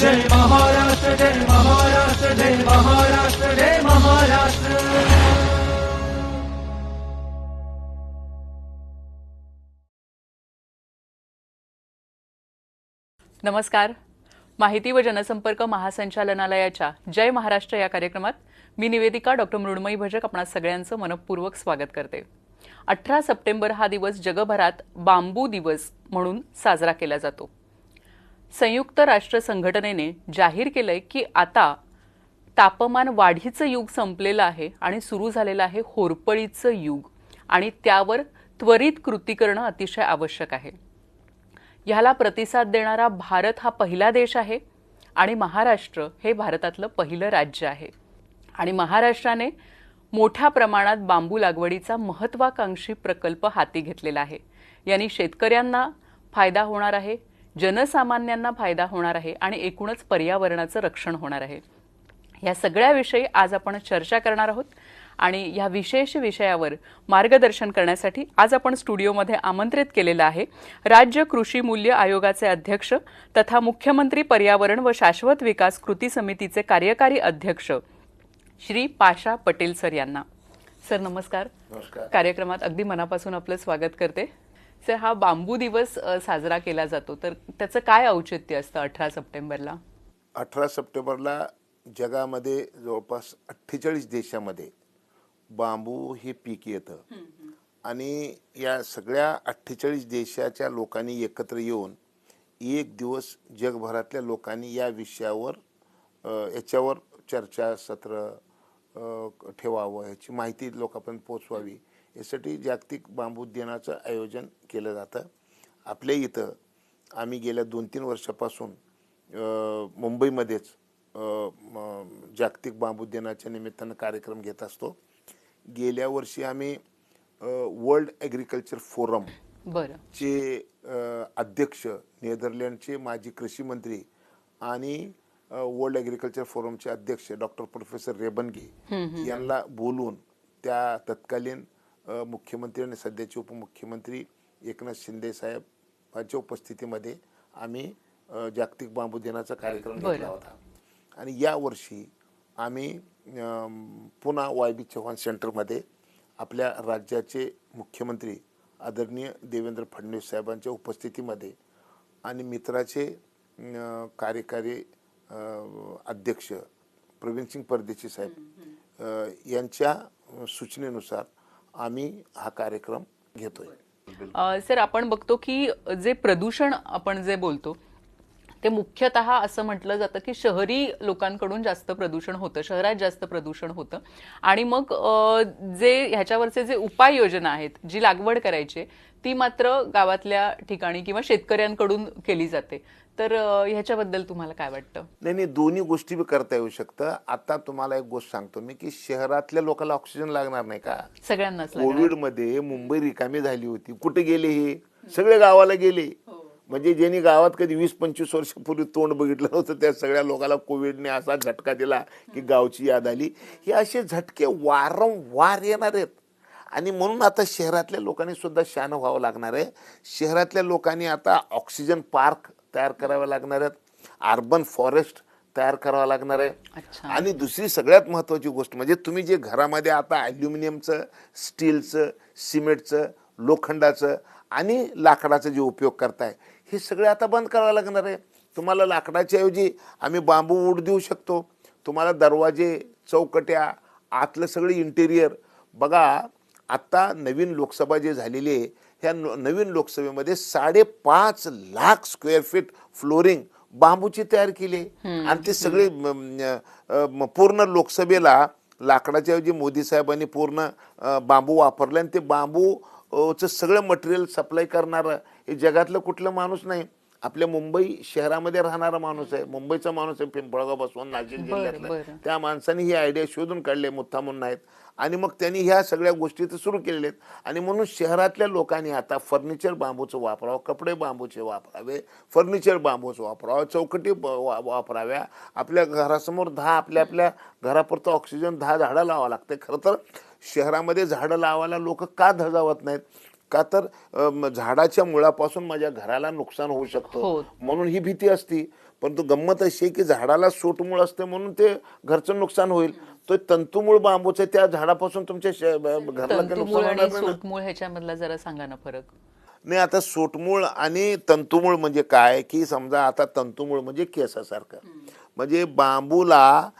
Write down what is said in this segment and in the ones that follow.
जय महाराष्ट्र जय महाराष्ट्र जय महाराष्ट्र जय महाराष्ट्र. नमस्कार. माहिती व जनसंपर्क महासंचालनालयाच्या जय महाराष्ट्र या कार्यक्रमात मी निवेदिका डॉक्टर मृण्मयी भजक आपणा सगळ्यांचं मनपूर्वक स्वागत करते. अठरा सप्टेंबर हा दिवस जगभरात बांबू दिवस म्हणून साजरा केला जातो. संयुक्त राष्ट्र संघटनेने जाहीर केलंय की आता तापमान वाढीचं युग संपलेलं आहे आणि सुरू झालेलं आहे होरपळीचं युग. आणि त्यावर त्वरित कृती करणं अतिशय आवश्यक आहे. ह्याला प्रतिसाद देणारा भारत हा पहिला देश आहे आणि महाराष्ट्र हे भारतातलं पहिलं राज्य आहे. आणि महाराष्ट्राने मोठ्या प्रमाणात बांबू लागवडीचा महत्वाकांक्षी प्रकल्प हाती घेतलेला आहे. यांनी शेतकऱ्यांना फायदा होणार आहे जनसामान्यांना फायदा होणार आहे आणि एकूणच पर्यावरणाचं रक्षण होणार आहे. या सगळ्याविषयी आज आपण चर्चा करणार आहोत आणि या विशेष विषयावर मार्गदर्शन करण्यासाठी आज आपण स्टुडिओमध्ये आमंत्रित केलेलं आहे राज्य कृषी मूल्य आयोगाचे अध्यक्ष तथा मुख्यमंत्री पर्यावरण व शाश्वत विकास कृती समितीचे कार्यकारी अध्यक्ष श्री पाशा पटेल सर यांना. सर नमस्कार. नमस्कार. कार्यक्रमात अगदी मनापासून आपलं स्वागत करते. सर हा बांबू दिवस साजरा केला जातो. तर त्याचं काय औचित्य असतं अठरा सप्टेंबरला? अठरा सप्टेंबरला जगामध्ये जवळपास अठ्ठेचाळीस देशामध्ये बांबू हे पीक येतं. आणि या सगळ्या अठ्ठेचाळीस देशाच्या लोकांनी एकत्र येऊन एक दिवस जगभरातल्या लोकांनी या विषयावर याच्यावर चर्चा सत्र अ, ठेवावं याची माहिती लोकांपर्यंत पोचवावी यासाठी जागतिक बांबू दिनाचं आयोजन केलं जातं. आपल्या इथं आम्ही गेल्या दोन तीन वर्षापासून मुंबईमध्येच जागतिक बांबू दिनाच्या निमित्तानं कार्यक्रम घेत असतो. गेल्या वर्षी आम्ही वर्ल्ड ॲग्रिकल्चर फोरम बरं. चे अध्यक्ष नेदरलँडचे माजी कृषी मंत्री आणि वर्ल्ड ॲग्रिकल्चर फोरमचे अध्यक्ष डॉक्टर प्रोफेसर रेबनगे यांना बोलून त्या तत्कालीन मुख्यमंत्री आणि सध्याचे उपमुख्यमंत्री एकनाथ शिंदे साहेबांच्या उपस्थितीमध्ये आम्ही जागतिक बांबू दिनाचा कार्यक्रम घेतला होता. आणि यावर्षी आम्ही पुन्हा वाय बी चव्हाण सेंटरमध्ये आपल्या राज्याचे मुख्यमंत्री आदरणीय देवेंद्र फडणवीस साहेबांच्या उपस्थितीमध्ये आणि मित्राचे कार्यकारी अध्यक्ष प्रवीणसिंग परदेशी साहेब यांच्या सूचनेनुसार आम्ही हा कार्यक्रम घेतोय. सर आपण बघतो की जे प्रदूषण आपण जे बोलतो ते मुख्यतः असं म्हटलं जातं की शहरी लोकांकडून जास्त प्रदूषण होतं शहरात जास्त प्रदूषण होतं. आणि मग जे ह्याच्यावरचे जे उपाययोजना आहेत जी लागवड करायची ती मात्र गावातल्या ठिकाणी किंवा शेतकऱ्यांकडून केली जाते. तर ह्याच्याबद्दल तुम्हाला काय वाटतं? नाही नाही दोन्ही गोष्टी बी करता येऊ शकतं. आता तुम्हाला एक गोष्ट सांगतो मी की शहरातल्या लोकांना ऑक्सिजन लागणार नाही का? सगळ्यांनाच. कोविडमध्ये मुंबई रिकामी झाली होती. कुठे गेले हे? सगळे गावाला गेले. म्हणजे ज्यांनी गावात कधी वीस पंचवीस वर्षापूर्वी तोंड बघितलं नव्हतं त्या सगळ्या लोकांना कोविडने असा झटका दिला की गावची याद आली. हे असे झटके वारंवार येणार आहेत. आणि म्हणून आता शहरातल्या लोकांनी सुद्धा शान व्हावं लागणार आहे. शहरातल्या लोकांनी आता ऑक्सिजन पार्क तयार करावे लागणार आहेत. अर्बन फॉरेस्ट तयार करावं लागणार आहे. आणि दुसरी सगळ्यात महत्वाची गोष्ट म्हणजे तुम्ही जे घरामध्ये आता अल्युमिनियमचं स्टीलचं सिमेंटचं लोखंडाचं आणि लाकडाचा जे उपयोग करताय हे सगळे आता बंद करावं लागणार आहे. तुम्हाला लाकडाच्या ऐवजी आम्ही बांबू वूड देऊ शकतो. तुम्हाला दरवाजे चौकट्या आतलं सगळं इंटेरियर बघा आता नवीन लोकसभा जे झालेली आहे ह्या नवीन लोकसभेमध्ये साडेपाच लाख स्क्वेअर फीट फ्लोरिंग बांबूची तयार केली. आणि ते सगळे पूर्ण लोकसभेला लाकडाच्या ऐवजी मोदी साहेबांनी पूर्ण बांबू वापरले आणि ते बांबू अ, चं सगळं मटेरियल सप्लाय करणारं हे जगातलं कुठलं माणूस नाही आपल्या मुंबई शहरामध्ये राहणारा माणूस आहे. मुंबईचा माणूस आहे पिंपळगाव बसवून नाशिक जिल्ह्यातला. त्या माणसाने ही आयडिया शोधून काढले मुद्दा म्हणून आहेत आणि मग त्यांनी ह्या सगळ्या गोष्टी तर सुरू केलेल्या आहेत. आणि म्हणून शहरातल्या लोकांनी आता फर्निचर बांबूचं वापरावं कपडे बांबूचे वापरावे फर्निचर बांबूचं वापरावं चौकटी वापराव्या. आपल्या घरासमोर दहा आपल्या आपल्या घरापुरतं ऑक्सिजन दहा झाडं लावावं लागते खरं तर शहरामध्ये झाडं लावायला लोक का धजावत नाहीत? का तर झाडाच्या मुळापासून माझ्या घराला नुकसान होऊ शकतं. हो. म्हणून ही भीती असती. परंतु गंमत अशी आहे की झाडाला सूटमूळ असते म्हणून ते घरचं नुकसान होईल. तो तंतुमूळ बांबूचं त्या झाडापासून तुमच्या घराला. सोटमूळ ह्याच्यामधला जरा सांगा ना फरक. नाही आता सोटमूळ आणि तंतुमूळ म्हणजे काय? की समजा आता तंतुमूळ म्हणजे केसासारखं. म्हणजे बांबूला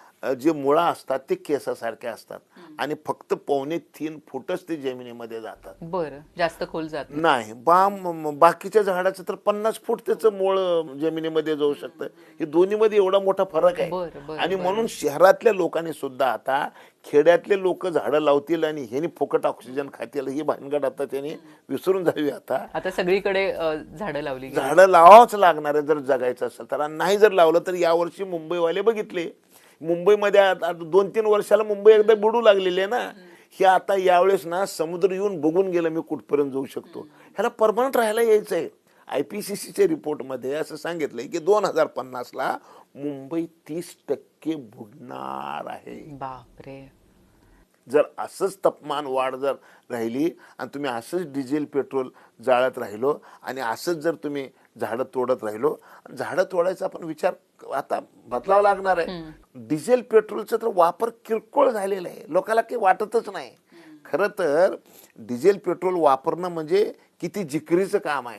जे मुळा असतात ते केसासारखे असतात. आणि फक्त पावणे तीन फुटच ते जमिनीमध्ये जातात बरं जास्त खोल जात नाही. बाम बाकीच्या झाडाचं तर पन्नास फूट त्याचं मूळ जमिनीमध्ये जाऊ शकतं हे दोन्हीमध्ये एवढा मोठा फरक आहे आणि. म्हणून शहरातल्या लोकांनी सुद्धा आता खेड्यातले लोक झाडं लावतील आणि ह्यानी फुकट ऑक्सिजन खातील ही भानगड आता त्यांनी विसरून जावी आता आता सगळीकडे झाडं लावली. झाडं लावावंच लागणार आहे जर जगायचं असेल तर नाही जर लावलं तर यावर्षी मुंबईवाले बघितले मुंबईमध्ये आता दोन तीन वर्षाला मुंबई एकदा बुडू लागलेली आहे ना. हे आता यावेळेस ना समुद्र येऊन बघून गेलं मी कुठपर्यंत जाऊ शकतो. ह्याला परमनंट राहायला यायचं आहे आय पी सी सीच्या रिपोर्टमध्ये असं सांगितलंय की दोन हजार पन्नासला मुंबई तीस टक्के बुडणार आहे. बापरे. जर असंच तापमान वाढ जर राहिली आणि तुम्ही असंच डिझेल पेट्रोल जाळत राहिलो आणि असंच जर तुम्ही झाडं तोडत राहिलो झाडं तोडायचा आपण विचार आता बदलावा लागणार आहे. डिझेल पेट्रोलचा तर वापर किरकोळ झालेला आहे. लोकांना काही वाटतच नाही. खरं तर डिझेल पेट्रोल वापरणं म्हणजे किती जिकरीचं काम आहे.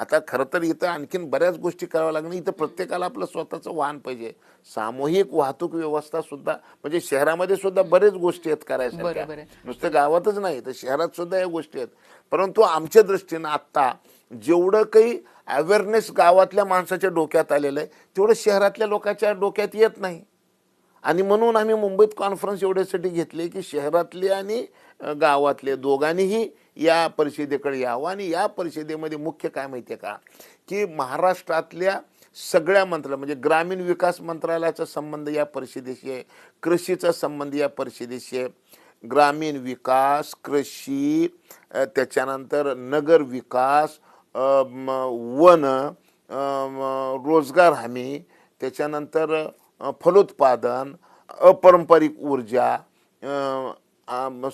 आता खरं तर इथं आणखीन बऱ्याच गोष्टी कराव्या लागणार इथं प्रत्येकाला आपलं स्वतःचं वाहन पाहिजे. सामूहिक वाहतूक व्यवस्था सुद्धा म्हणजे शहरामध्ये सुद्धा बरेच गोष्टी आहेत करायच्या. नुसतं गावातच नाही तर शहरात सुद्धा या गोष्टी आहेत. परंतु आमच्या दृष्टीनं आत्ता जेवढं काही अवेअरनेस गावातल्या माणसाच्या डोक्यात आलेलं आहे तेवढं शहरातल्या लोकांच्या डोक्यात येत नाही. आणि म्हणून आम्ही मुंबईत कॉन्फरन्स एवढ्यासाठी घेतली की शहरातले आणि गावातले दोघांनीही या परिषदेकडे यावं. आणि या परिषदेमध्ये मुख्य काय माहिती आहे का? की महाराष्ट्रातल्या सगळ्या मंत्रालय म्हणजे ग्रामीण विकास मंत्रालयाचा संबंध या परिषदेशी आहे कृषीचा संबंध या परिषदेशी आहे. ग्रामीण विकास कृषी त्याच्यानंतर नगर विकास वन रोजगार हमी त्याच्यानंतर फलोत्पादन अपारंपरिक ऊर्जा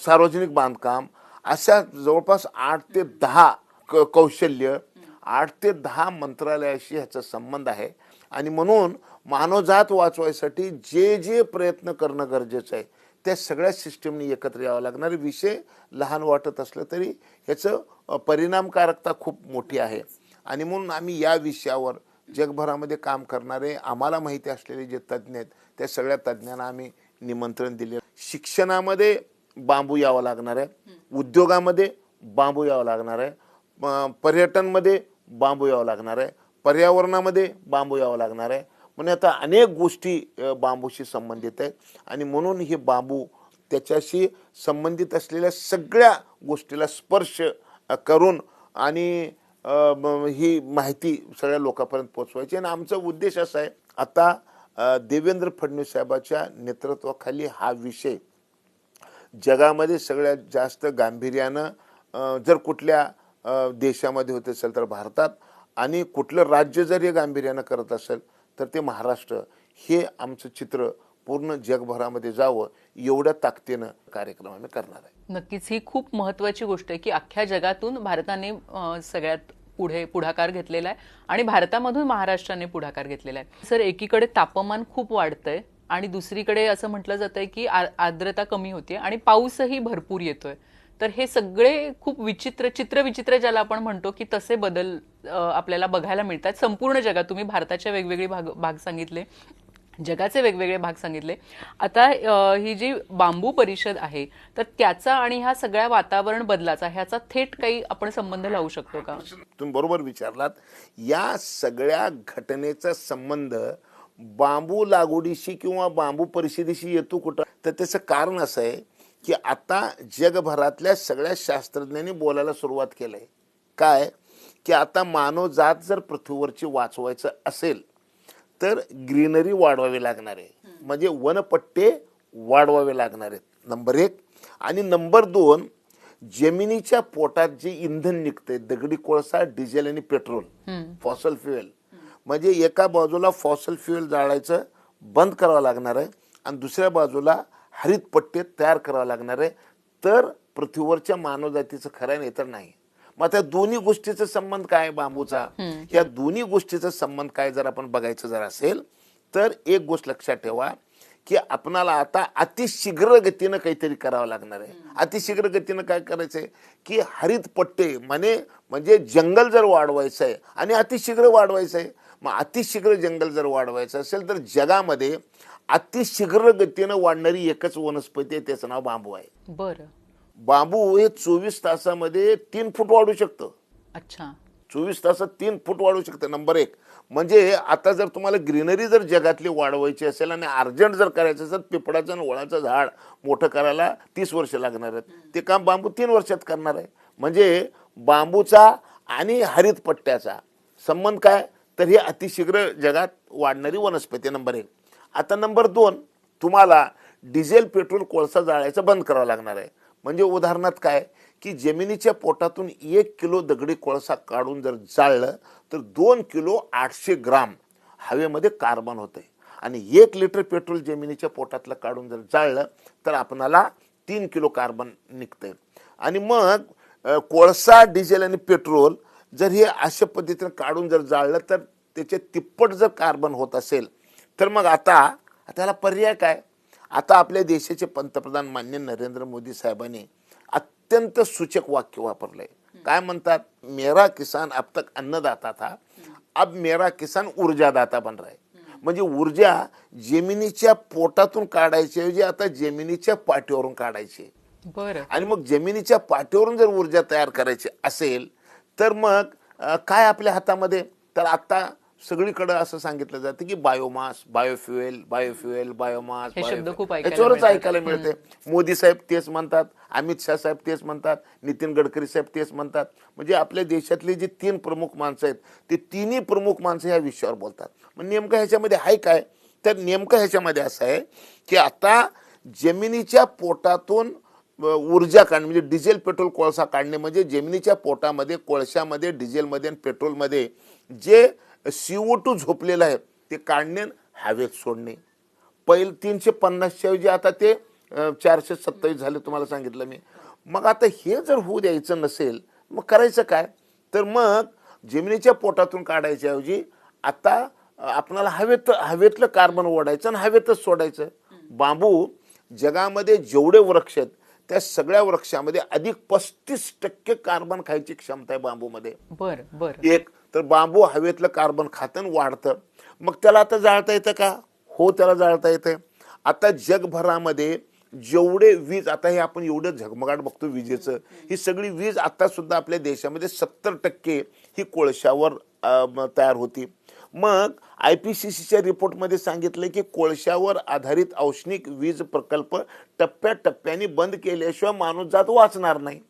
सार्वजनिक बांधकाम अशा जवळपास आठ ते दहा क- कौशल्य आठ ते दहा मंत्रालयाशी ह्याचा संबंध आहे. आणि म्हणून मानवजात वाचवायसाठी जे जे प्रयत्न करणं गरजेचं आहे त्या सगळ्या सिस्टीमनी एकत्र यावं लागणार. विषय लहान वाटत असलं तरी ह्याचं परिणामकारकता खूप मोठी आहे. आणि म्हणून आम्ही या विषयावर जगभरामध्ये काम करणारे आम्हाला माहिती असलेले जे तज्ज्ञ आहेत त्या सगळ्या तज्ज्ञांना आम्ही निमंत्रण दिले. शिक्षणामध्ये बांबू यावं लागणार आहे. उद्योगामध्ये बांबू यावं लागणार आहे. पर्यटनमध्ये बांबू यावं लागणार आहे. पर्यावरणामध्ये बांबू यावं लागणार आहे. म्हणजे आता अनेक गोष्टी बांबूशी संबंधित आहेत आणि म्हणून हे बांबू त्याच्याशी संबंधित असलेल्या सगळ्या गोष्टीला स्पर्श करून आणि ही माहिती सगळ्या लोकांपर्यंत पोचवायची आणि आमचा उद्देश असा आहे आता देवेंद्र फडणवीस साहेबाच्या नेतृत्वाखाली हा विषय जगामध्ये सगळ्यात जास्त गांभीर्यानं जर कुठल्या देशामध्ये होत असेल तर भारतात आणि कुठलं राज्य जर हे गांभीर्यानं करत असेल तर ते महाराष्ट्र. हे आमचं चित्र पूर्ण जगभरामध्ये जावं एवढ्या ताकदीनं कार्यक्रम आम्ही करणार आहे. नक्कीच. ही खूप महत्वाची गोष्ट आहे की अख्ख्या जगातून भारताने सगळ्यात पुढे पुढाकार घेतलेला आहे आणि भारतामधून महाराष्ट्राने पुढाकार घेतलेला आहे. सर एकीकडे तापमान खूप वाढतंय. आणि दुसरीकडे असं म्हटलं जातंय की आर्द्रता कमी होते आणि पाऊसही भरपूर येतोय. तर हे सगळे खूप विचित्र चित्र विचित्र ज्याला आपण म्हणतो की तसे बदल आपल्याला बघायला मिळतात. संपूर्ण जगात तुम्ही भारताचे वेगवेगळे भाग भाग सांगितले जगाचे वेगवेगळे भाग सांगितले. आता ही जी बांबू परिषद आहे तर त्याचा आणि ह्या सगळ्या वातावरण बदलाचा ह्याचा थेट काही आपण संबंध लावू शकतो का? तुम्ही बरोबर विचारलात. या सगळ्या घटनेचा संबंध बांबू लागवडीशी किंवा बांबू परिषदेशी येतो कुठं? तर त्याचं कारण असं आहे की आता जगभरातल्या सगळ्या शास्त्रज्ञांनी बोलायला सुरुवात केलंय. काय? की आता मानवजात जर पृथ्वीवरची वाचवायचं असेल तर ग्रीनरी वाढवावी लागणार आहे. म्हणजे वनपट्टे वाढवावे लागणार आहेत. नंबर एक. आणि नंबर दोन जमिनीच्या पोटात जे इंधन निघतंय दगडी कोळसा डिझेल आणि पेट्रोल फॉसल फ्युएल म्हणजे एका बाजूला फॉसल फ्युएल जाळायचं बंद करावं लागणार आहे आणि दुसऱ्या बाजूला हरित पट्टे तयार करावं लागणार आहे. तर पृथ्वीवरच्या मानवजातीचं खरं नाही तर नाही. मग आता दोन्ही गोष्टीचा संबंध काय बांबूचा? या दोन्ही गोष्टीचा संबंध काय जर आपण बघायचं जर असेल तर एक गोष्ट लक्षात ठेवा की आपणाला आता अतिशीघ्र गतीनं काहीतरी करावं लागणार आहे. अतिशीघ्र गतीनं काय करायचंय? की हरित पट्टे म्हणे म्हणजे जंगल जर वाढवायचं आहे आणि अतिशीघ्र वाढवायचं आहे मग अतिशीघ्र जंगल जर वाढवायचं असेल तर जगामध्ये अतिशीघ्र गतीनं वाढणारी एकच वनस्पती आहे त्याचं नाव बांबू आहे. बरं. बांबू हे चोवीस तासामध्ये तीन फूट वाढू शकतं. अच्छा. चोवीस तासात तीन फूट वाढू शकतं नंबर एक. म्हणजे आता जर तुम्हाला ग्रीनरी जर जगातली वाढवायची असेल आणि अर्जंट जर करायचं असेल पिपळाचं आणि वळाचं झाड मोठं करायला तीस वर्ष लागणार आहेत. ते काम बांबू तीन वर्षात करणार आहे. म्हणजे बांबूचा आणि हरित पट्ट्याचा संबंध काय? तर ही अतिशीघ्र जगात वाढणारी वनस्पती नंबर एक. आता नंबर दोन तुम्हाला डिझेल पेट्रोल कोळसा जाळायचं बंद करावं लागणार आहे. म्हणजे उदाहरणार्थ काय? की जमिनीच्या पोटातून एक किलो दगडी कोळसा काढून जर जाळलं तर दोन किलो आठशे ग्राम हवेमध्ये कार्बन होते आणि एक लिटर पेट्रोल जमिनीच्या पोटातलं काढून जर जाळलं तर आपणाला तीन किलो कार्बन निघतं आणि मग कोळसा डिझेल आणि पेट्रोल जर हे अशा पद्धतीने काढून जर जाळलं तर त्याचे तिप्पट जर कार्बन होत असेल तर मग आता त्याला पर्याय काय? आता आपल्या देशाचे पंतप्रधान मान्य नरेंद्र मोदी साहेबांनी अत्यंत सूचक वाक्य वापरलंय. काय म्हणतात? मेरा किसान अब तक अन्नदाता था अब मेरा किसान ऊर्जादाता बन रहा है. म्हणजे ऊर्जा जमिनीच्या पोटातून काढायची ऐवजी आता जमिनीच्या पाठीवरून काढायची. बरं. आणि मग जमिनीच्या पाठीवरून जर ऊर्जा तयार करायची असेल तर मग काय आपल्या हातामध्ये? तर आता सगळीकडे असं सांगितलं जातं की बायोमास बायोफ्युएल बायोफ्युएल बायोमास याच्यावरच. ऐकायला मिळते. मोदी साहेब तेच म्हणतात अमित शाह साहेब तेच म्हणतात नितीन गडकरी साहेब तेच म्हणतात. म्हणजे आपल्या देशातली जी तीन प्रमुख माणसं आहेत ते तिन्ही प्रमुख माणसं ह्या विषयावर बोलतात. मग नेमकं ह्याच्यामध्ये आहे काय? तर नेमकं ह्याच्यामध्ये असं आहे की आता जमिनीच्या पोटातून ऊर्जा काढणे म्हणजे डिझेल पेट्रोल कोळसा काढणे म्हणजे जमिनीच्या पोटामध्ये कोळशामध्ये डिझेलमध्ये आणि पेट्रोलमध्ये जे सी ओ टू झोपलेलं आहे ते काढणे आणि हवेत सोडणे. पहिले तीनशे पन्नासच्या ऐवजी आता ते चारशे सत्तावीस झाले तुम्हाला सांगितलं मी. मग आता हे जर होऊ द्यायचं नसेल मग करायचं काय? तर मग जमिनीच्या पोटातून काढायच्याऐवजी आता आपणाला हवेत हवेतलं कार्बन ओढायचं आणि हवेतच सोडायचं. बांबू जगामध्ये जेवढे वृक्ष आहेत त्या सगळ्या वृक्षामध्ये अधिक पस्तीस टक्के कार्बन खायची क्षमता आहे बांबूमध्ये. बरं बरं. एक तर बांबू हवेतलं कार्बन खातं वाढतं. मग त्याला आता जाळता येतं का? हो त्याला जाळता येतं आता जगभरामध्ये जेवढे वीज आता हे आपण एवढं झगमगाट बघतो विजेचं ही सगळी वीज आता सुद्धा आपल्या देशामध्ये सत्तर टक्के ही कोळशावर तयार होती. मग आय पी सी सीच्या रिपोर्टमध्ये सांगितलं की कोळशावर आधारित औष्णिक वीज प्रकल्प टप्प्याटप्प्याने बंद केल्याशिवाय माणूस जात वाचणार नाही.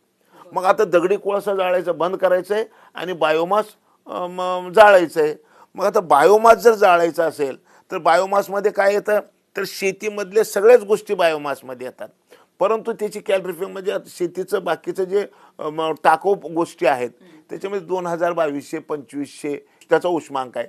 मग आता दगडी कोळसा जाळायचं बंद करायचं आहे आणि बायोमास जाळायचं आहे मग आता बायोमास जर जाळायचं असेल तर बायोमासमध्ये काय येतं? तर शेतीमधल्या सगळ्याच गोष्टी बायोमासमध्ये येतात. परंतु त्याची कॅलरिफिंग म्हणजे आता शेतीचं बाकीचं जे टाको गोष्टी आहेत त्याच्यामध्ये दोन हजार बावीसशे पंचवीसशे त्याचा उष्मांक आहे.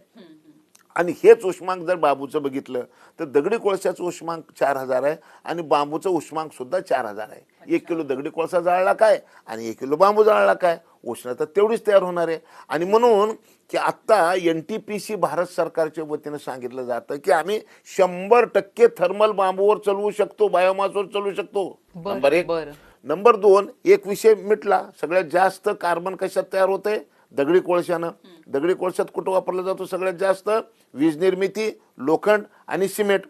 आणि हेच उष्मांक जर बांबूचं बघितलं तर दगडी कोळशाचं उष्मांक चार हजार आहे आणि बांबूचं उष्मांक सुद्धा चार हजार आहे. एक किलो दगडी कोळसा जाळला काय? आणि एक किलो बांबू जाळला काय? उष्णता तेवढीच तयार होणार आहे. आणि म्हणून की आत्ता N T P C Bharat सरकारच्या वतीनं सांगितलं जातं की आम्ही शंभर टक्के थर्मल बांबूवर चालवू शकतो बायोमासवर चालवू शकतो. बरं, नंबर एक. बरं. नंबर दोन एक विषय मिटला सगळ्यात जास्त कार्बन कशात तयार होते दगडी कोळशानं. दगडी कोळशात कुठं वापरला जातो? सगळ्यात जास्त वीज निर्मिती लोखंड आणि सिमेंट.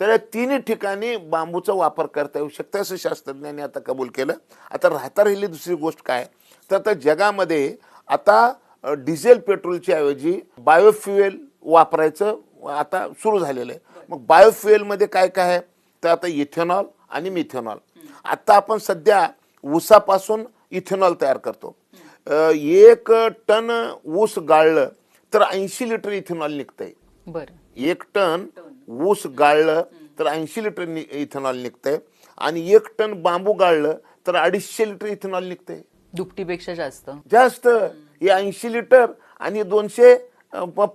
तर या तिन्ही ठिकाणी बांबूचा वापर करता येऊ शकतं असं शास्त्रज्ञांनी आता कबूल केलं. आता राहता राहिली दुसरी गोष्ट काय? तर आता जगामध्ये आता डिझेल पेट्रोलच्या ऐवजी बायोफ्युएल वापरायचं आता सुरू झालेलं आहे. मग बायोफ्युएलमध्ये काय काय आहे? तर आता इथेनॉल आणि मिथेनॉल. आता आपण सध्या ऊसापासून इथेनॉल तयार करतो. एक टन ऊस गाळलं तर ऐंशी लिटर इथेनॉल निघतंय. बरं. एक टन ऊस गाळलं तर ऐंशी लिटर इथेनॉल निघतंय. आणि एक टन बांबू गाळलं तर अडीचशे लिटर इथेनॉल निघतंय. दुपटीपेक्षा जास्त. जास्त. हे ऐंशी लिटर आणि दोनशे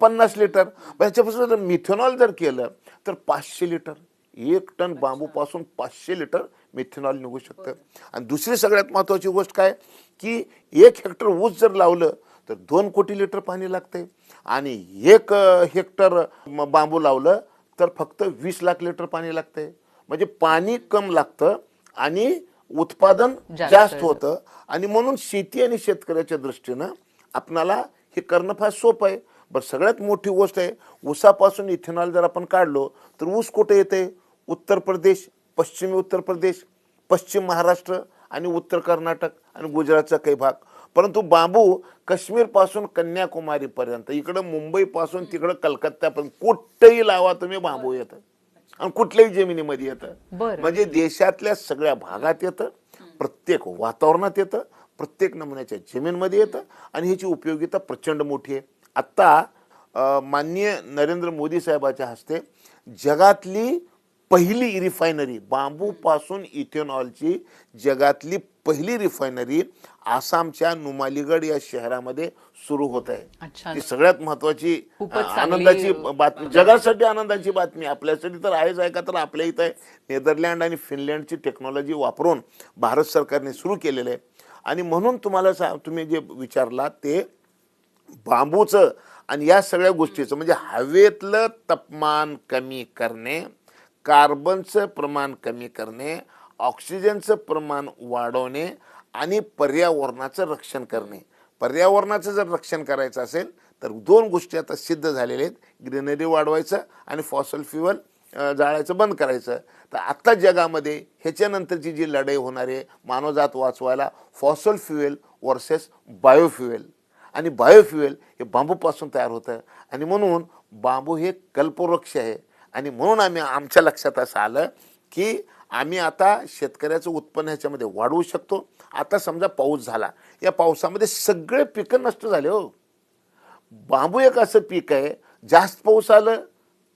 पन्नास लिटर. ह्याच्यापासून जर मिथेनॉल जर केलं तर पाचशे लिटर. एक टन बांबूपासून पाचशे लिटर मिथेनॉल निघू शकतं. आणि दुसरी सगळ्यात महत्वाची गोष्ट काय? की एक हेक्टर ऊस जर लावलं तर दोन कोटी लिटर पाणी लागते आणि एक हेक्टर बांबू लावलं तर फक्त वीस लाख लिटर पाणी लागते म्हणजे पाणी कम लागतं आणि उत्पादन जास्त. होतं. आणि म्हणून शेती आणि शेतकऱ्याच्या दृष्टीनं आपणाला हे करणं फार सोपं आहे. बरं सगळ्यात मोठी गोष्ट आहे ऊसापासून इथेनॉल जर आपण काढलो तर ऊस कुठे येते उत्तर प्रदेश. पश्चिमी उत्तर प्रदेश पश्चिम महाराष्ट्र आणि उत्तर कर्नाटक आणि गुजरातचा काही भाग. परंतु बांबू काश्मीरपासून कन्याकुमारी पर्यंत इकडं मुंबई पासून तिकडं कलकत्त्यापर्यंत कुठेही लावा तुम्ही बांबू येतं. आणि कुठल्याही जमिनीमध्ये येतं. म्हणजे देशातल्या सगळ्या भागात येतं प्रत्येक वातावरणात येतं प्रत्येक नमुन्याच्या जमीनमध्ये येतं आणि ह्याची उपयोगिता प्रचंड मोठी आहे. आत्ता माननीय नरेंद्र मोदी साहेबाच्या हस्ते जगातली पहिली रिफायनरी बांबूपासून इथेनॉलची जगातली पहिली रिफायनरी आसामच्या नुमालीगड या शहरामध्ये सुरू होत आहे. ती सगळ्यात महत्वाची आनंदाची बातमी जगासाठी आनंदाची बातमी. आपल्यासाठी तर आहेच आहे का? तर आपल्या इथं. नेदरलँड आणि फिनलँडची टेक्नॉलॉजी वापरून भारत सरकारने सुरू केलेलं आहे. आणि म्हणून तुम्हाला सा तुम्ही जे विचारला ते बांबूचं आणि या सगळ्या गोष्टीचं म्हणजे हवेतलं तापमान कमी करणे कार्बनचं प्रमाण कमी करणे ऑक्सिजनचं प्रमाण वाढवणे आणि पर्यावरणाचं रक्षण करणे. पर्यावरणाचं जर रक्षण करायचं असेल तर दोन गोष्टी आता सिद्ध झालेल्या आहेत. ग्रीनरी वाढवायचं आणि फॉसल फ्युअल जाळायचं बंद करायचं. तर आत्ता जगामध्ये ह्याच्यानंतरची जी लढाई होणार आहे मानवजात वाचवायला फॉसल फ्युएल वर्सेस बायोफ्युएल आणि बायोफ्युएल हे बांबूपासून तयार होतं. आणि म्हणून बांबू हे कल्पवृक्ष आहे. आणि म्हणून आम्ही आमच्या लक्षात असं आलं की आम्ही आता शेतकऱ्याचं उत्पन्न ह्याच्यामध्ये वाढवू शकतो. आता समजा पाऊस झाला. या पावसामध्ये सगळे पिकं नष्ट झाले हो. बांबू एक असं पीक आहे जास्त पाऊस आलं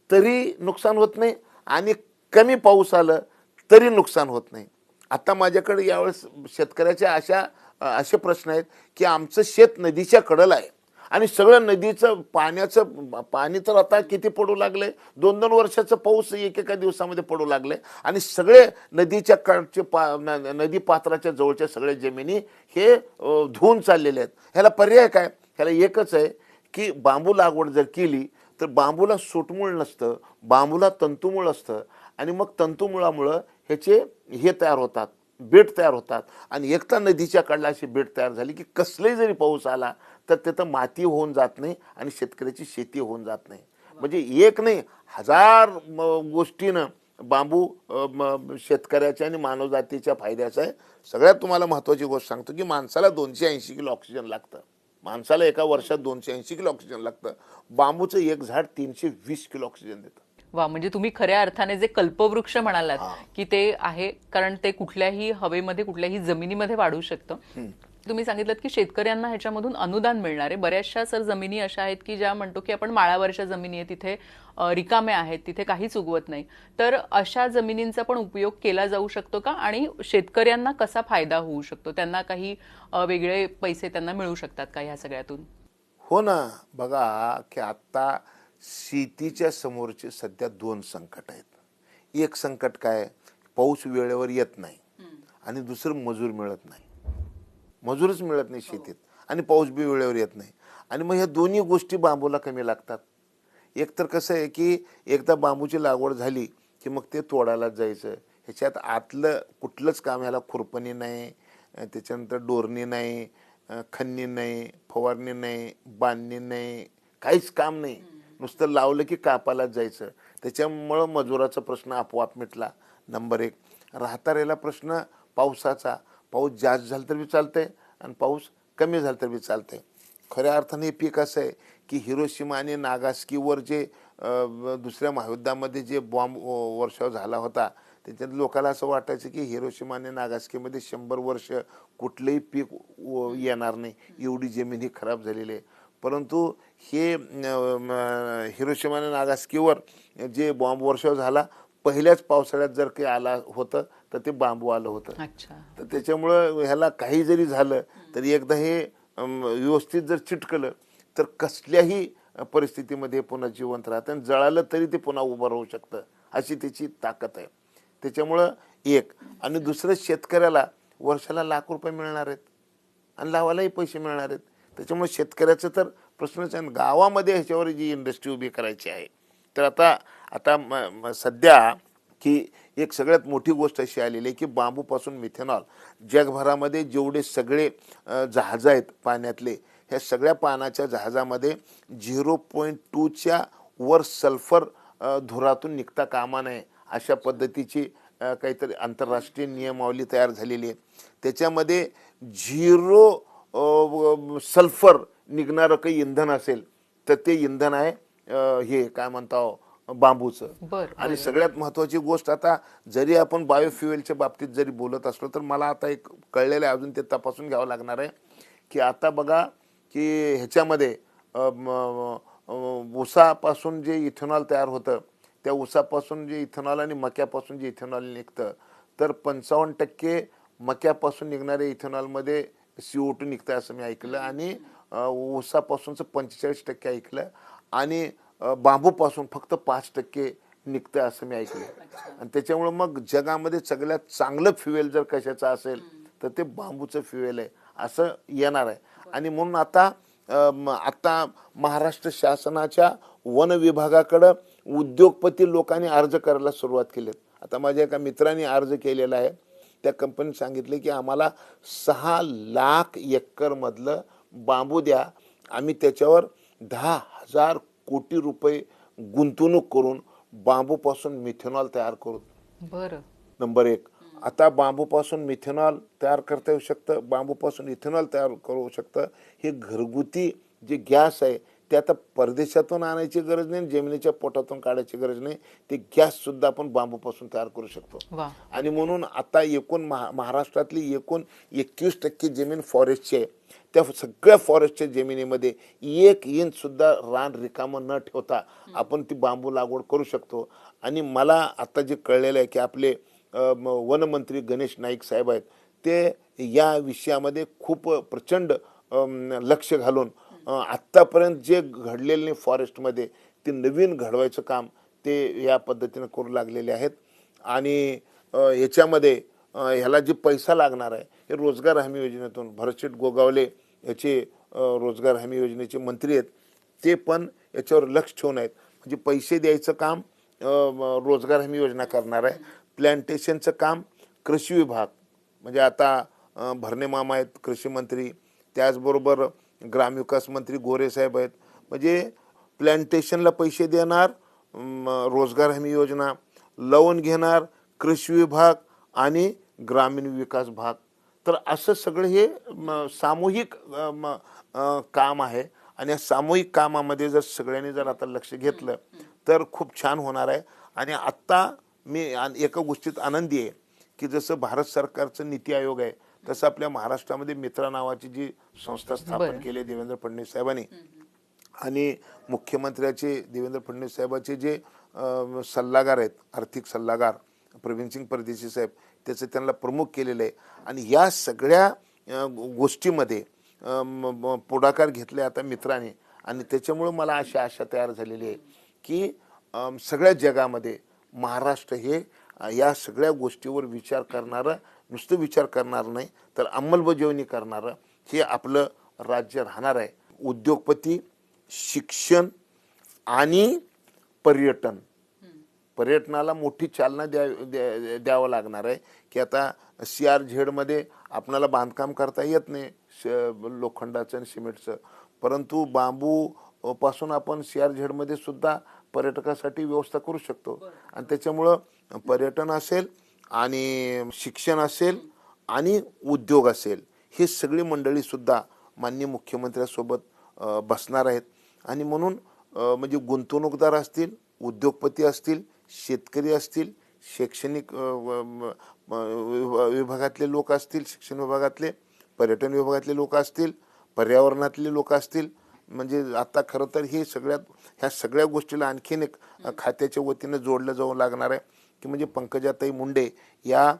तरी नुकसान होत नाही आणि कमी पाऊस आलं तरी नुकसान होत नाही. आता माझ्याकडे यावेळेस शेतकऱ्याच्या अशा असे प्रश्न आहेत की आमचं शेत नदीच्या कडेला आहे. आणि सगळं नदीचं पाण्याचं पाणी तर आता किती पडू लागले? दोन दोन वर्षाचं पाऊस एकेका दिवसामध्ये पडू लागले. आणि सगळे नदीच्या कडचे पा न- नदी पात्राच्या जवळच्या सगळ्या जमिनी हे धुवून चाललेले आहेत. ह्याला पर्याय काय? ह्याला एकच आहे की बांबू लागवड जर केली तर बांबूला सुटमूळ नसतं बांबूला तंतुमूळ असतं. आणि मग तंतुमुळामुळं ह्याचे हे तयार होतात बेट तयार होतात. आणि एकता नदीच्या कडला अशी बेट तयार झाली की कसलाही जरी पाऊस आला तर तिथं माती होऊन जात नाही आणि शेतकऱ्याची शेती होऊन जात नाही. म्हणजे एक नाही हजार गोष्टीनं बांबू शेतकऱ्याच्या आणि मानवजातीच्या फायद्याचा आहे. सगळ्यात तुम्हाला महत्त्वाची गोष्ट सांगतो की माणसाला दोनशे ऐंशी किलो ऑक्सिजन लागतं. माणसाला एका वर्षात दोनशे ऐंशी किलो ऑक्सिजन लागतं. बांबूचं एक झाड तीनशे वीस किलो ऑक्सिजन देतं. वा म्हणजे तुम्ही खऱ्या अर्थाने जे कल्पवृक्ष म्हणालात की ते आहे कारण ते कुठल्याही हवेमध्ये कुठल्याही जमिनीमध्ये वाढू शकतं. तुम्ही सांगितलं की शेतकऱ्यांना ह्याच्यामधून अनुदान मिळणार आहे. बऱ्याचशा सर जमिनी अशा आहेत की ज्या म्हणतो की आपण माळावरच्या जमिनी आहे तिथे रिकाम्या आहेत तिथे काहीच उगवत नाही. तर अशा जमिनींचा पण उपयोग केला जाऊ शकतो का? आणि शेतकऱ्यांना कसा फायदा होऊ शकतो? त्यांना काही वेगळे पैसे त्यांना मिळू शकतात का ह्या सगळ्यातून? हो ना. बघा की आत्ता शेतीच्या समोरचे सध्या दोन संकट आहेत. एक संकट काय? पाऊस वेळेवर येत नाही. आणि दुसरं मजूर मिळत नाही. मजूरच मिळत नाही शेतीत. आणि पाऊस बी वेळेवर येत नाही. आणि मग ह्या दोन्ही गोष्टी बांबूला कमी लागतात. एक तर कसं आहे की एकदा बांबूची लागवड झाली की मग ते तोडायला जायचं. ह्याच्यात आतलं कुठलंच काम ह्याला खुरपणी नाही त्याच्यानंतर डोरणी नाही खन्नी नाही फवारणी नाही बांधणी नाही काहीच काम नाही. नुसतं लावलं की कापायलाच जायचं. त्याच्यामुळं मजुराचा प्रश्न आपोआप मिटला. नंबर एक. राहता प्रश्न पावसाचा. पाऊस जास्त झाला तर बी चालतंय आणि पाऊस कमी झाला तर बी चालतंय. खऱ्या अर्थाने हे पीक असं आहे की हिरोशिमा आणि नागास्कीवर जे दुसऱ्या महायुद्धामध्ये जे बॉम्ब वर्षाव झाला होता त्याच्यात लोकांना असं वाटायचं की हिरोशिमा आणि नागास्कीमध्ये शंभर वर्ष कुठलंही पीक व- येणार नाही. एवढी जमीन ही खराब झालेली आहे. परंतु हे हिरोशिमा आणि नागास्कीवर जे बॉम्ब वर्षाव झाला पहिल्याच पावसाळ्यात जर काही आला होतं तर ते बांबू आलं होतं. अच्छा. तर त्याच्यामुळं ह्याला काही जरी झालं तरी एकदा हे व्यवस्थित जर चिटकलं तर कसल्याही परिस्थितीमध्ये हे पुन्हा जिवंत राहतं आणि जळालं तरी ते पुन्हा उभं राहू शकतं अशी त्याची ताकद आहे. त्याच्यामुळं एक. आणि दुसरं शेतकऱ्याला वर्षाला लाख रुपये मिळणार आहेत आणि लावायलाही पैसे मिळणार आहेत. त्याच्यामुळे शेतकऱ्याचं तर प्रश्नच आहे गावामध्ये ह्याच्यावर जी इंडस्ट्री उभी करायची आहे. तर आता आता सध्या की एक सगळ्यात मोठी गोष्ट अशी आलेली आहे की बांबूपासून मिथेनॉल जगभरामध्ये जेवढे सगळे जहाजं आहेत पाण्यातले ह्या सगळ्या पाण्याच्या जहाजामध्ये झिरो पॉईंट टूच्या वर सल्फर धुरातून निघता कामा नये अशा पद्धतीची काहीतरी आंतरराष्ट्रीय नियमावली तयार झालेली आहे. त्याच्यामध्ये झिरो सल्फर निघणारं काही इंधन असेल तर ते इंधन आहे हे काय म्हणता हो, बांबूचं. आणि सगळ्यात महत्वाची गोष्ट आता जरी आपण बायोफ्युएलच्या बाबतीत जरी बोलत असलो तर मला आता एक कळलेलं आहे अजून ते तपासून घ्यावं लागणार आहे की आता बघा की ह्याच्यामध्ये ऊसापासून जे इथेनॉल तयार होतं त्या ऊसापासून जे इथेनॉल आणि मक्यापासून जे इथेनॉल निघतं तर पंचावन्न टक्के मक्यापासून निघणाऱ्या इथेनॉलमध्ये सी ओ टू निघतं असं मी ऐकलं आणि ऊसापासूनचं पंचेचाळीस टक्के ऐकलं आणि बांबूपासून फक्त पाच टक्के निघतं असं मी ऐकलं आणि त्याच्यामुळं मग जगामध्ये सगळ्यात चांगलं फ्युएल जर कशाचं असेल तर ते बांबूचं फ्युएल आहे असं येणार आहे. आणि म्हणून आता आता महाराष्ट्र शासनाच्या वन विभागाकडं उद्योगपती लोकांनी अर्ज करायला सुरुवात केलीत. आता माझ्या एका मित्राने अर्ज केलेला आहे. त्या कंपनीने सांगितले की आम्हाला सहा लाख एकर मधलं बांबू द्या. आम्ही त्याच्यावर दहा हजार कोटी रुपये गुंतवणूक करून बांबूपासून मिथेनॉल तयार करू बरं. नंबर एक. आता बांबूपासून मिथेनॉल तयार करता येऊ शकतं बांबूपासून इथेनॉल तयार करू शकतं. हे घरगुती जे गॅस आहे ते आता परदेशातून आणायची गरज नाही जमिनीच्या पोटातून काढायची गरज नाही. ते गॅस सुद्धा आपण बांबूपासून तयार करू शकतो. आणि म्हणून आता एकूण महा महाराष्ट्रातली एकूण एकवीस टक्के जमीन फॉरेस्टची आहे. त्या सगळ्या फॉरेस्टच्या जमिनीमध्ये एक इंच सुद्धा रान रिकामं न ठेवता आपण ती बांबू लागवड करू शकतो. आणि मला आता जे कळलेलं आहे की आपले वनमंत्री गणेश नाईक साहेब आहेत ते या विषयामध्ये खूप प्रचंड लक्ष घालून आत्तापर्यंत जे घडलेलं नाही फॉरेस्टमध्ये ते नवीन घडवायचं काम ते या पद्धतीनं करू लागलेले आहेत. आणि याच्यामध्ये ह्याला जे पैसा लागणार आहे हे रोजगार हमी योजनेतून भरतशेठ गोगावले याचे रोजगार हमी योजनेचे मंत्री आहेत. ते पण याच्यावर लक्ष ठेवून आहेत. म्हणजे पैसे द्यायचं काम रोजगार हमी योजना करणार आहे. प्लॅन्टेशनचं काम कृषी विभाग म्हणजे आता भरणे मामा आहेत कृषी मंत्री. त्याचबरोबर ग्रामविकास मंत्री गोरे साहेब आहेत. म्हणजे प्लॅन्टेशनला पैसे देणार रोजगार हमी योजना लवण घेणार कृषी विभाग आणि ग्रामीण विकास भाग. तर असं सगळं हे सामूहिक म, काम आहे. आणि या सामूहिक कामामध्ये जर सगळ्यांनी जर आता लक्ष घेतलं तर खूप छान होणार आहे. आणि आत्ता मी एका गोष्टीत आनंदी आहे की जसं भारत सरकारचं नीती आयोग आहे तसं आपल्या महाराष्ट्रामध्ये मित्रा नावाची जी संस्था स्थापन. केली आहे देवेंद्र फडणवीस साहेबांनी. आणि मुख्यमंत्र्याचे देवेंद्र फडणवीस साहेबाचे जे सल्लागार आहेत आर्थिक सल्लागार प्रवीण सिंग परदेशी साहेब त्याचं त्यांना प्रमुख केलेलं आहे. आणि या सगळ्या गोष्टीमध्ये पुढाकार घेतले आता मित्राने. आणि त्याच्यामुळं मला अशी आशा तयार झालेली आहे की सगळ्या जगामध्ये महाराष्ट्र हे या सगळ्या गोष्टीवर विचार करणारं नुसतं विचार करणार नाही तर अंमलबजावणी करणारं. हे आपलं राज्य राहणार आहे. उद्योगपती शिक्षण आणि पर्यटन. पर्यटनाला मोठी चालना द्या द्या- द्यावं लागणार आहे. की आता सी आर झेडमध्ये आपणाला बांधकाम करता येत नाही श लोखंडाचं आणि सिमेंटचं. परंतु बांबू पासून आपण सी आर झेडमध्ये सुद्धा पर्यटकासाठी व्यवस्था करू शकतो. आणि त्याच्यामुळं पर्यटन असेल आणि शिक्षण असेल आणि उद्योग असेल ही सगळी मंडळीसुद्धा माननीय मुख्यमंत्र्यासोबत बसणार आहेत. आणि म्हणून म्हणजे गुंतवणूकदार असतील उद्योगपती असतील शेतकरी असतील शैक्षणिक विभा- विभागातले लोक असतील शिक्षण विभागातले पर्यटन विभागातले लोक असतील पर्यावरणातले लोक असतील म्हणजे आता खरं तर हे सगळ्यात ह्या सगळ्या गोष्टीला आणखीन एक खात्याच्या वतीनं जोडलं जाऊ लागणार आहे. की म्हणजे पंकजाताई मुंडे या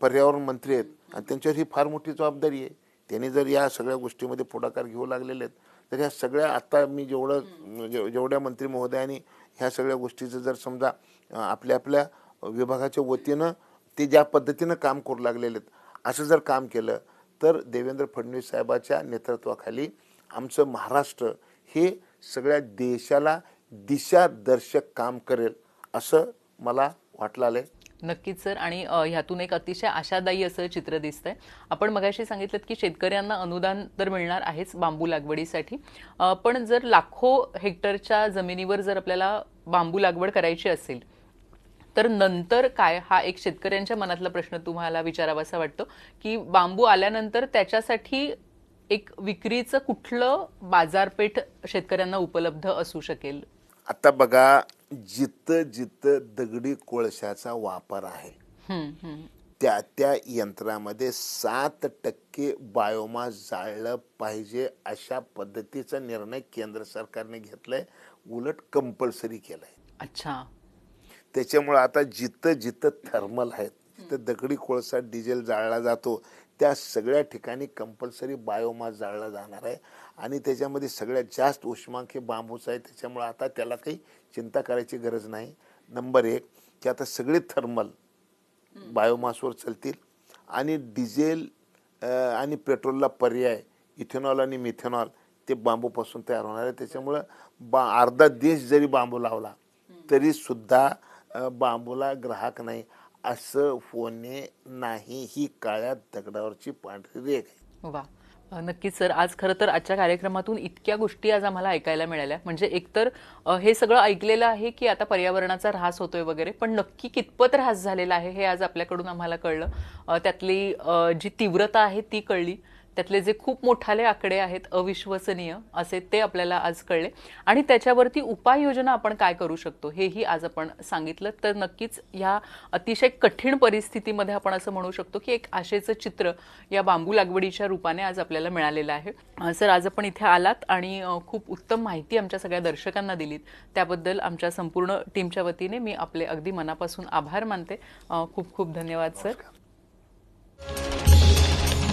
पर्यावरण मंत्री आहेत. आणि त्यांच्यावर ही फार मोठी जबाबदारी आहे. त्यांनी जर या सगळ्या गोष्टीमध्ये पुढाकार घेऊ लागलेले आहेत तर ह्या सगळ्या आता मी जेवढं जेवढ्या मंत्री महोदयांनी ह्या सगळ्या गोष्टीचं जर समजा आपल्या आपल्या विभागाच्या वतीनं ते ज्या पद्धतीनं काम करू लागलेले आहेत असं जर काम केलं तर देवेंद्र फडणवीस साहेबाच्या नेतृत्वाखाली आमचं महाराष्ट्र हे सगळ्या देशाला दिशादर्शक काम करेल असं मला वाटलं आलंय नक्कीच सर. आणि ह्यातून एक अतिशय आशादायी असं चित्र दिसतंय. आपण मगाशी सांगितलं की शेतकऱ्यांना अनुदान तर मिळणार आहेच बांबू लागवडीसाठी. पण जर लाखो हेक्टरच्या जमिनीवर जर आपल्याला बांबू लागवड करायची असेल तर नंतर काय? हा एक शेतकऱ्यांच्या मनातला प्रश्न तुम्हाला विचारावासा वाटतो की बांबू आल्यानंतर त्याच्यासाठी एक विक्रीचं कुठलं बाजारपेठ शेतकऱ्यांना उपलब्ध असू शकेल? आता बघा जिथं जिथं दगडी कोळशाचा वापर आहे. त्या त्या यंत्रामध्ये सात टक्के बायोमास जाळलं पाहिजे अशा पद्धतीचा निर्णय केंद्र सरकारने घेतलाय. उलट कंपल्सरी केलाय. अच्छा. त्याच्यामुळे आता जिथं जिथं थर्मल आहेत तिथं दगडी कोळसा डिझेल जाळला जातो. त्या सगळ्या ठिकाणी कंपल्सरी बायोमास जाळला जाणार आहे. आणि त्याच्यामध्ये सगळ्यात जास्त उष्मांक हे बांबूच आहे. त्याच्यामुळे आता त्याला काही चिंता करायची गरज नाही. नंबर एक की आता सगळे थर्मल बायोमासवर चालतील. आणि डिझेल आणि पेट्रोलला पर्याय इथेनॉल आणि मिथेनॉल ते बांबूपासून तयार होणार आहे. त्याच्यामुळं बा अर्धा देश जरी बांबू लावला तरी सुद्धा अ, बांबूला ग्राहक नाही. असं होणे नाही ही काळ्या दगडावरची पांढरी रेख आहे. वा. नक्कीच सर. आज खरं तर आजच्या कार्यक्रमातून इतक्या गोष्टी आज आम्हाला ऐकायला मिळाल्या. म्हणजे एकतर अ, हे सगळं ऐकलेलं आहे की आता पर्यावरणाचा ऱ्हास होतोय वगैरे पण नक्की कितपत ऱ्हास झालेला आहे हे आज आपल्याकडून आम्हाला कळलं. अ, त्यातली अ, जी तीव्रता आहे ती कळली. त्यातले जे खूप मोठाले आकडे आहेत अविश्वसनीय असे ते आपल्याला आज कळले. आणि त्याच्यावरती उपाययोजना आपण काय करू शकतो हेही आज आपण सांगितलं. तर नक्कीच ह्या अतिशय कठीण परिस्थितीमध्ये आपण असं म्हणू शकतो की एक आशेचं चित्र या बांबू लागवडीच्या रूपाने आज आपल्याला मिळालेलं आहे. सर आज आपण इथे आलात आणि खूप उत्तम माहिती आमच्या सगळ्या दर्शकांना दिलीत. त्याबद्दल आमच्या संपूर्ण टीमच्या वतीने मी आपले अगदी मनापासून आभार मानते. खूप खूप धन्यवाद sir.